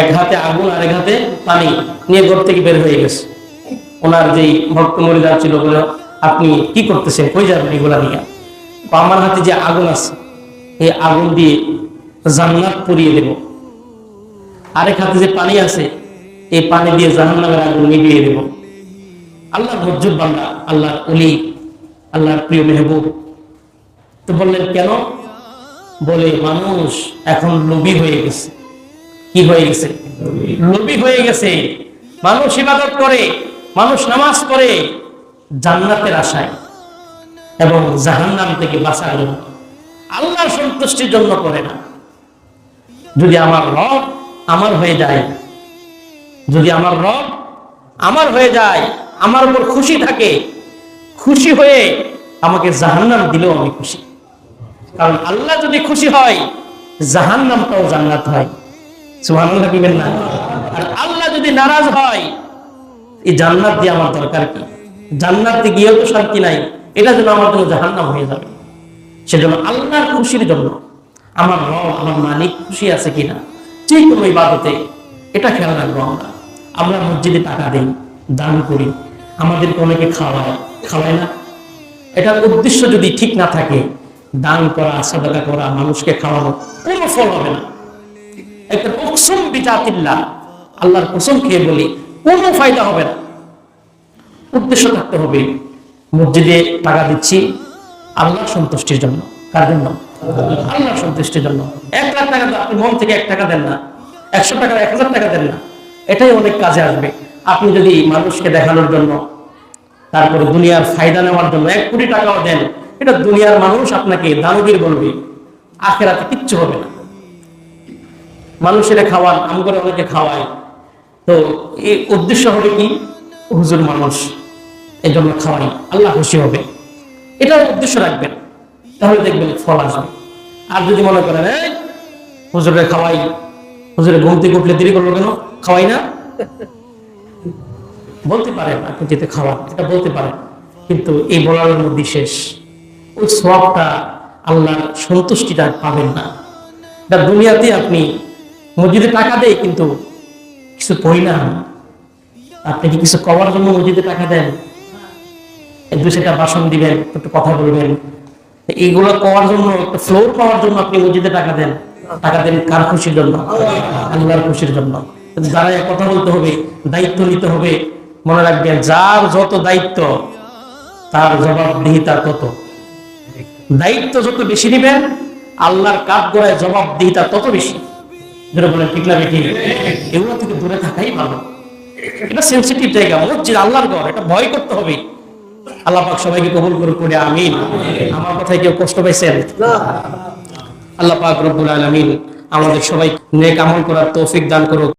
এক হাতে আগুন আর এক হাতে পানি নিয়ে থেকে বের হয়ে গেছে। ওনার আপনি কি করতেছেন? কই যাবেন এগুলা নিয়ে? আমার হাতে যে আগুন আছে, এই আগুন দিয়ে জান্নাত পুড়িয়ে দেব। আরেক হাতে যে পানি আছে, এই পানি দিয়ে জাহান্নামের আগুন নিভিয়ে দেব। আল্লাহ মজ্জুদ বান্দা, আল্লাহর অলি আল্লাহর প্রিয় মেহবুব। তো বললেন, কেন? বলে, মানুষ এখন লোভী হয়ে গেছে। কি হয়ে গেছে? লোভী হয়ে গেছে। মানুষ ইবাদত করে, মানুষ নামাজ পড়ে, জান্নাতের আশায় এবং জাহান্নাম থেকে বাঁচার জন্য। আল্লাহর সন্তুষ্টির জন্য করে না। যদি আমার রব আমার হয়ে যায়, যদি আমার রব আমার হয়ে যায়, আমার উপর খুশি থাকে, খুশি হয়ে আমাকে জাহান্নাম দিলেও আমি খুশি। কারণ আল্লাহ যদি খুশি হয় জাহান নামটাও জান্নাত হয়। সুবহানাল্লাহ দিবেন না। আর আল্লাহ যদি নারাজ হয়, এই জান্নাত দিয়ে আমার দরকার কি? জান্নাতে গিয়েও তো শান্তি নাই, এটা যেন আমার জন্য জাহান্নাম হয়ে যাবে। সেজন্য আল্লাহর খুশির জন্য আমার রব, আমার মালিক খুশি আছে কিনা যে কোনো ইবাদতে এটা খেয়াল রাখব আমরা। আমরা মসজিদে টাকা দিই, দান করি, আমাদেরকে অনেকে খাওয়ায়। খাওয়ায় না? এটার উদ্দেশ্য যদি ঠিক না থাকে দান করা, সাদাকা করা, মানুষকে খাওয়ানো, কোনো ফল হবে না। একটা কসম বিজাতিল্লাহ, আল্লাহর কসম খেয়ে বলি, কোনো ফায়দা হবে না। উদ্দেশ্য থাকতে হবে, মসজিদে টাকা দিচ্ছি আল্লাহর সন্তুষ্টির জন্য। কার জন্য? আল্লাহর সন্তুষ্টির জন্য। এক লাখ টাকা আপনি মন থেকে এক টাকা দেন না। একশো টাকা, এক হাজার টাকা দেন না। এটাই অনেক কাজে আসবে। আপনি যদি মানুষকে দেখানোর জন্য, তারপরে দুনিয়ার ফায়দা নেওয়ার জন্য এক কোটি টাকাও দেন এটা দুনিয়ার মানুষ আপনাকে দানবীর বলবে, আখেরাতে কিচ্ছু হবে না। মানুষেরা খাওয়ান আম করে অনেকে খাওয়ায়। তো এই উদ্দেশ্য হবে কি? হুজুর মানুষ এই জন্য খাওয়াই আল্লাহ খুশি হবে। এটার উদ্দেশ্য রাখবেন, তাহলে দেখবেন ফল আসবে। আর যদি মনে করেন হুজুরে খাওয়াই হুজুরে ঘুম থেকে দেরি করল কেন? খাওয়াই না? বলতে পারেন, আপনি যেতে খাওয়ান, এটা বলতে পারেন। কিন্তু এই বলার মধ্যে শেষ। ওই সবটা আল্লাহর সন্তুষ্টিটা পাবেন না। এটা দুনিয়াতে আপনি মসজিদে টাকা দেয় কিন্তু কিছু পরিণাম আপনি কি কিছু করার জন্য মসজিদে টাকা দেন? দু সেটা বাসন দিবেন, একটু কথা বলবেন। এইগুলো করার জন্য, একটা ফ্লোর পাওয়ার জন্য আপনি মসজিদে টাকা দেন। টাকা দেন কার খুশির জন্য? আল্লাহর খুশির জন্য। যারা কথা বলতে হবে, দায়িত্ব নিতে হবে, মনে রাখবেন, যার যত দায়িত্ব, তার জবাবদিহিতা তত। দায়িত্ব যত বেশি নিবেন আল্লাহর কাঠ গোড়ায় জবাবদিহিতা তত বেশি। যেটা বলেন ঠিক না বেশি এগুলো থেকে দূরে থাকাই ভালো। এটা সেন্সিটিভ জায়গা মসজিদ আল্লাহর ঘর এটা ভয় করতে হবে। আল্লাহ পাক সবাইকে কবুল করে করে আমিন। আমার কথায় কেউ কষ্ট পাইছেন? আল্লাহ পাক রব্বুল আলামিন আমাদের সবাই নেক আমল করার তৌফিক দান করুক।